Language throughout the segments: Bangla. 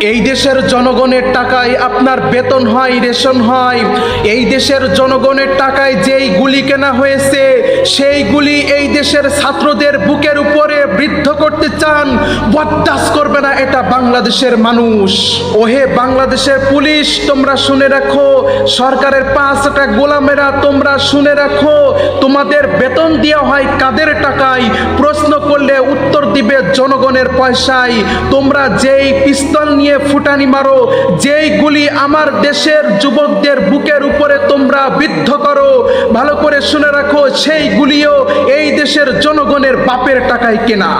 এই দেশের জনগণের টাকায় আপনার বেতন হয়, রেশন হয়। এই দেশের জনগণের টাকায় যেই গুলি কেনা হয়েছে, সেই গুলি এই দেশের ছাত্রদের বুকের উপরে বৃদ্ধ করতে চান, বরদাস করবে না এটা বাংলাদেশের মানুষ। ওহে বাংলাদেশের পুলিশ, তোমরা শুনে রাখো, সরকারের পাঁচটা গোলামেরা, তোমরা শুনে রাখো, তোমাদের বেতন দেওয়া হয় কাদের টাকায়? প্রশ্ন করলে উত্তর দিবে জনগণের পয়সায়। তোমরা যেই পিস্তল নিয়ে ফুটানি মারো, যেই গুলি আমার দেশের যুবকদের বুকের উপরে তোমরা বিদ্ধ করো, ভালো করে শুনে রাখো, সেই গুলিও এই দেশের জনগণের বাপের টাকায় কেনা।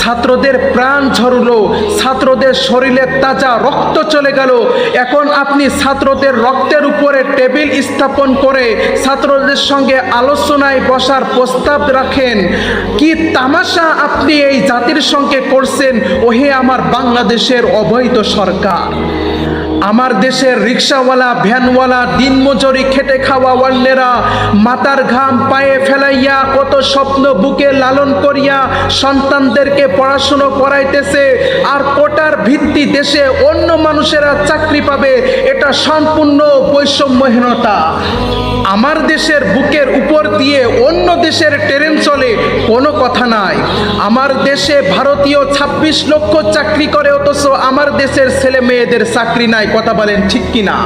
ছাত্রদের প্রাণ ঝরলো ছাত্রদের শরীরে তাজা রক্ত চলে গেল। এখন আপনি ছাত্রদের রক্তের উপরে টেবিল স্থাপন করে ছাত্রদের সঙ্গে আলোচনায় বসার প্রস্তাব রাখেন। কি তামাশা আপনি এই জাতির সঙ্গে করছেন? ওহে আমার বাংলাদেশের অবৈধ সরকার। আমার দেশের রিক্সাওয়ালা, ভ্যানওয়ালা, দিনমজুরি, খেটে খাওয়া ওয়ান্নেরা মাতার ঘাম পায়ে ফেলাইয়া কত স্বপ্ন বুকে লালন করিয়া সন্তানদেরকে পড়াশুনো করাইতেছে। আর কোটার ভিত্তি দেশে অন্য মানুষেরা চাকরি পাবে, এটা সম্পূর্ণ বৈষম্যহীনতা। আমার দেশের বুকের উপর দিয়ে অন্য দেশের ট্রেন চলে, কোনো কথা নাই। আমার দেশে ভারতীয় ২৬ লক্ষ চাকরি করে, অথচ আমার দেশের ছেলে মেয়েদের চাকরি নাই, কথা বলেন ঠিক কিনা?